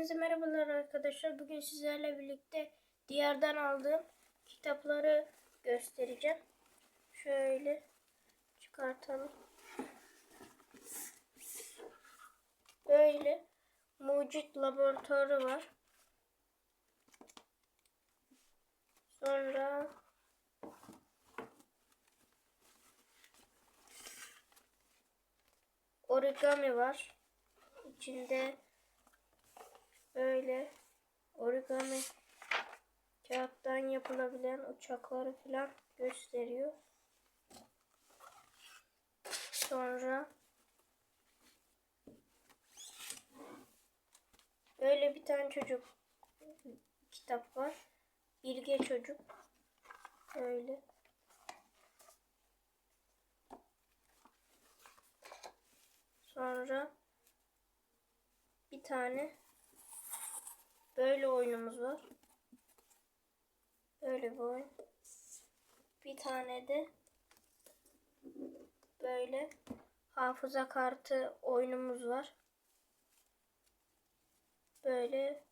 Hepinize merhabalar arkadaşlar. Bugün sizlerle birlikte diğerden aldığım kitapları göstereceğim. Şöyle çıkartalım. Böyle mucit laboratuvarı var. Sonra origami var. İçinde origami kağıttan yapılabilen uçakları falan gösteriyor. Sonra böyle bir tane çocuk kitap var. Bilge çocuk. Böyle. Sonra bir tane böyle oyunumuz var. Böyle bir oyun. Bir tane de böyle hafıza kartı oyunumuz var. Böyle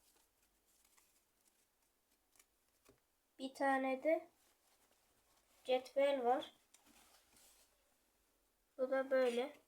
bir tane de cetvel var. Bu da böyle.